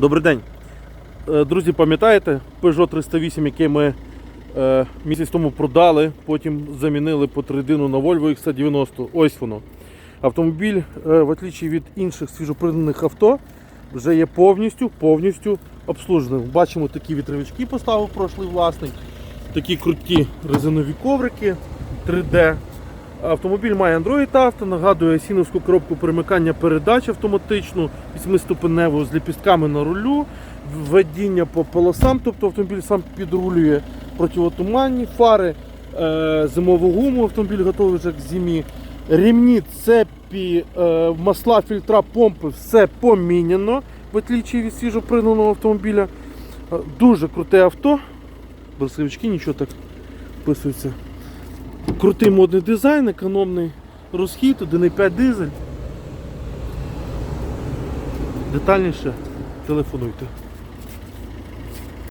Добрий день. Е, Друзі, пам'ятаєте Peugeot 308, який ми е, місяць тому продали, потім замінили по тридину на Volvo XC90. Ось воно. Автомобіль, е, в отличі від інших свіжоприданих авто, вже є повністю повністю обслуженим. Бачимо такі вітровички поставив прошлий власник, такі круті резинові коврики 3D. Автомобіль має Android Auto, нагадує сіновську коробку перемикання передач автоматичну, 8-ступеневу з ліпістками на рулю, введіння по полосам, тобто автомобіль сам підрулює противотуманні фари, е, зимову гуму, автомобіль готовий вже к зимі. Рівні, цепі, е, масла, фільтра, помпи, все поміняно, в отличие від свіжопригнаного автомобіля. Е, Дуже круте авто. Брусовички нічого так вписується. Крутий модний дизайн, економний розхід, 1,5 дизель. Детальніше телефонуйте.